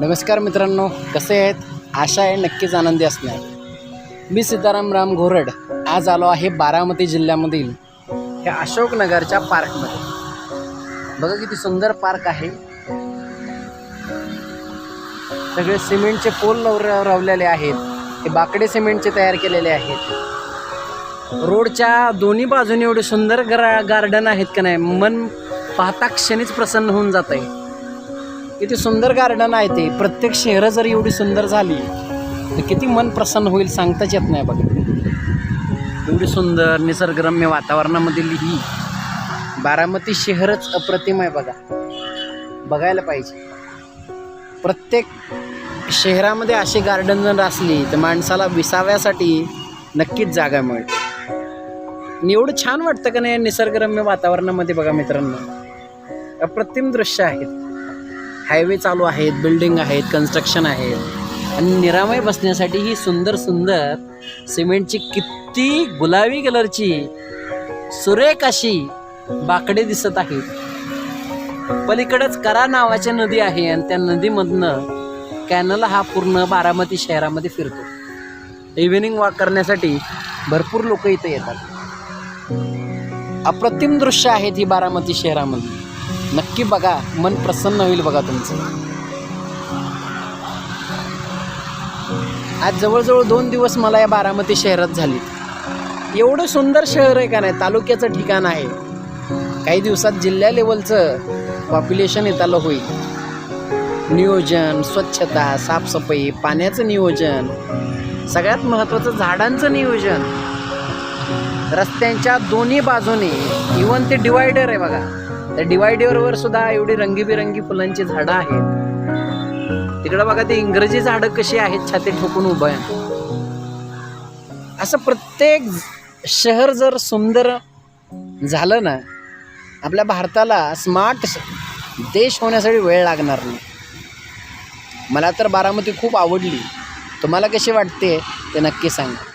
नमस्कार मित्रांनो कसे आहेत? आशा आहे नक्कीच आनंदी असणार. मी सीताराम राम घोरड आज आलो आहे बारामती जिल्ह्यामधील ह्या अशोकनगरच्या पार्कमध्ये. बघा किती सुंदर पार्क आहे. सगळे सिमेंटचे पोल लव रवलेले आहेत. हे बाकडे सिमेंटचे तयार केलेले आहेत. रोडच्या दोन्ही बाजूने एवढे सुंदर गार्डन आहेत का नाही मन पाहता क्षणीच प्रसन्न होऊन जात आहे किती सुंदर गार्डन आहे ते. प्रत्येक शहरं जर एवढी सुंदर झाली तर किती मन प्रसन्न होईल सांगताच येत नाही बघा. एवढी सुंदर निसर्गरम्य वातावरणामधील ही बारामती शहरच अप्रतिम आहे बघा. बघायला पाहिजे. प्रत्येक शहरामध्ये अशी गार्डन जर असली तर माणसाला विसाव्यासाठी नक्कीच जागा मिळते. आणि एवढं छान वाटतं का नाही या निसर्गरम्य वातावरणामध्ये बघा मित्रांनो. अप्रतिम दृश्य आहेत. हायवे चालू आहेत बिल्डिंग आहेत कन्स्ट्रक्शन आहेत. आणि निरामय बसण्यासाठी ही सुंदर सुंदर सिमेंटची किती गुलाबी कलरची सुरेख अशी बाकडे दिसत आहेत. पलीकडेच करा नावाची नदी आहे आणि त्या नदीमधनं कॅनल हा पूर्ण बारामती शहरामध्ये फिरतो. इव्हिनिंग वॉक करण्यासाठी भरपूर लोक इथे येतात. अप्रतिम दृश्य आहेत ही बारामती शहरामध्ये. नक्की बघा मन प्रसन्न होईल बघा तुमचं. आज जवळजवळ दोन दिवस मला या बारामती शहरात झाली एवढं सुंदर शहर आहे का नाही तालुक्याचं ठिकाण आहे. काही दिवसात जिल्हा लेवलचं पॉप्युलेशन येतालं होईल. नियोजन स्वच्छता साफसफाई पाण्याचं नियोजन सगळ्यात महत्त्वाचं झाडांचं नियोजन. रस्त्यांच्या दोन्ही बाजूने इवन ते डिवायडर आहे बघा. त्या डिवायडरवर सुद्धा एवढी रंगीबिरंगी फुलांची झाडं आहेत. तिकडं बघा ते इंग्रजी झाडं कशी आहेत छाती ठोकून उभं आहे. असं प्रत्येक शहर जर सुंदर झालं ना आपल्या भारताला स्मार्ट देश होण्यासाठी वेळ लागणार नाही. मला तर बारामती खूप आवडली. तुम्हाला कशी वाटते ते नक्की सांगा.